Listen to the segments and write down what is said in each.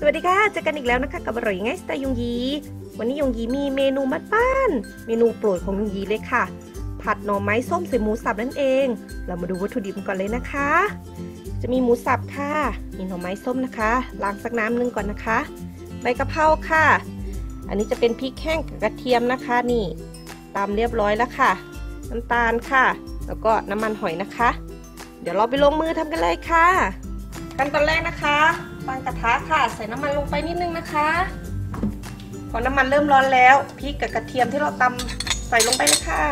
สวัสดีค่ะ เจอกันอีกแล้วนะคะกับอร่อยง่ายสไตล์ยงยี วันนี้ยงยีมีเมนูมัดบ้าน เมนูโปรดของยงยีเลยค่ะ ผัดหน่อไม้ส้มใส่หมูสับนั่นเอง เรามาดูวัตถุดิบกันก่อนเลยนะคะ จะมีหมูสับค่ะ มีหน่อไม้ส้มนะคะ ล้างสักน้ำหนึงก่อนนะคะ ใบกะเพราค่ะ อันนี้จะเป็นพริกแห้งกับกระเทียมนะคะนี่ ตามเรียบร้อยแล้วค่ะ น้ำตาลค่ะ แล้วก็น้ำมันหอยนะคะ เดี๋ยวเราไปลงมือทำกันเลยค่ะ ขั้นตอนแรกนะคะ ตั้งกระทะค่ะ ใส่น้ำมันลงไปนิดนึงนะคะ พอน้ำมันเริ่มร้อนแล้วพริกกับกระเทียมที่เราตำใส่ลงไปเลยค่ะ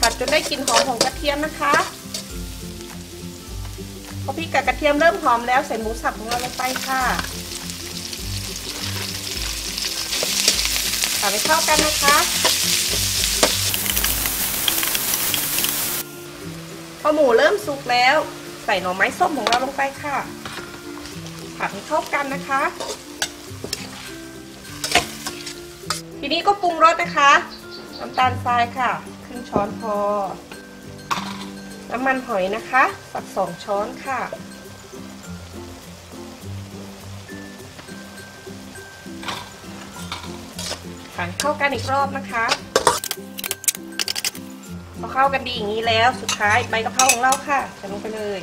ผัดจนได้กลิ่นหอมของกระเทียมนะคะ พอพริกกับกระเทียมเริ่มหอมแล้วใส่หมูสับของเราลงไปค่ะผัดให้เข้ากันนะคะ อหมูเริ่มสุกแล้ว ใส่หน่อไม้ส้มของเราลงไปค่ะ ผัดให้เข้ากันนะคะ ทีนี้ก็ปรุงรสนะคะน้ำตาลทรายค่ะ ครึ่งช้อนพอ น้ำมันหอยนะคะ สักสองช้อนค่ะ ผัดเข้ากันอีกรอบนะคะ พอเข้ากันดีอย่างนี้แล้วสุดท้ายใบกะเพราของเราค่ะใส่ลงไปเลย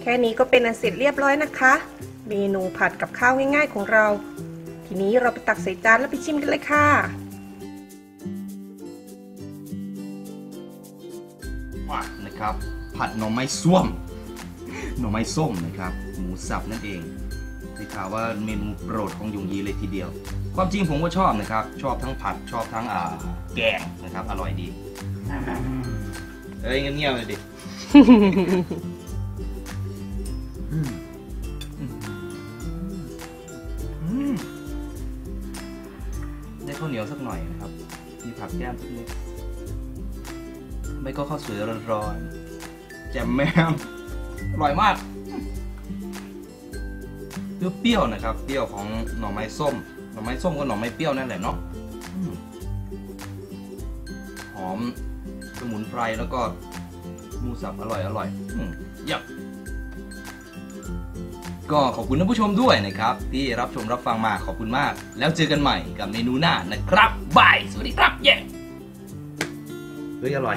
แค่นี้ก็เป็นอันเสร็จเรียบร้อยนะคะ เมนูผัดกับข้าวง่ายๆของเรา ทีนี้เราไปตักใส่จานแล้วไปชิมกันเลยค่ะ นะครับ ผัดหน่อไม้ส้วม หน่อไม้ส้มนะครับ หมูสับนั่นเองได้ข่าวว่าเมนูโปรดของยงยีเลยทีเดียว ความจริงผมก็ชอบนะครับ ชอบทั้งผัดชอบทั้งอ่าแกงนะครับ อร่อยดีเอ้ยเงียบๆเลยดิอืมอืมได้ข้าวเหนียวสักหน่อยนะครับ มีผักแก้มสักนิดไม่ก็ข้าวสวยร้อนๆแจ่มแมม อร่อยมากเปรี้ยวๆนะครับ เปรี้ยวของหน่อไม้ส้ม หน่อไม้ส้มก็หน่อไม้เปรี้ยวนั่นแหละเนาะหอมสมุนไพรแล้วก็มูสับอร่อยอร่อยอยับก็ขอบคุณท่านผู้ชมด้วยนะครับ ที่รับชมรับฟังมาขอบคุณมาก แล้วเจอกันใหม่กับเมนูหน้านะครับบาย สวัสดีครับเย้เฮ้ยอร่อย